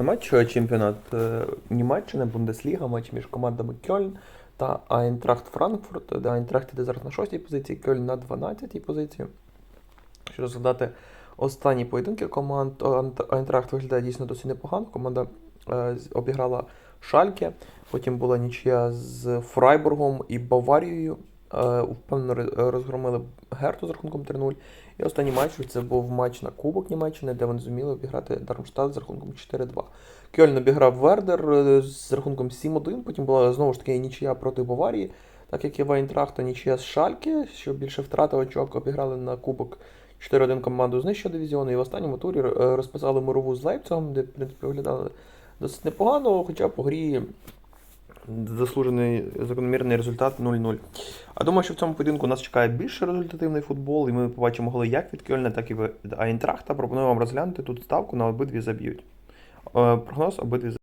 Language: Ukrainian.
Матч е, чемпіонат е, Німеччини, Бундесліга, матч між командами Кьольн та Айнтрахт Франкфурт, де Айнтрахт іде зараз на 6-й позиції, Кьольн на 12-й позиції. Якщо розглядати останні поєдинки команд, Айнтрахт виглядає дійсно досить непогано. Команда е, обіграла Шальке, потім була нічия з Фрайбургом і Баварією. Е, Впевнено розгромили Герту з рахунком 3-0. І останній матч це був матч на Кубок Німеччини, де вони зуміли обіграти Дармштадт з рахунком 4-2. Кьольн обіграв Вердер е, з рахунком 7-1, потім була знову ж таки нічия проти Баварії, так як і в Айнтрахта нічия з Шальке, що більше втратив очок, обіграли на Кубок 4-1 команду з дивізіону, і в останньому турі е, розписали мирову з Лейпцигом, де в принципі виглядали досить непогано, хоча по грі заслужений закономірний результат 0-0. А думаю, що в цьому поєдинку нас чекає більш результативний футбол, і ми побачимо голи як від Кьольна, так і від Айнтрахта. Пропоную вам розглянути тут ставку на обидві заб'ють. Е, Прогноз обидві заб'ють.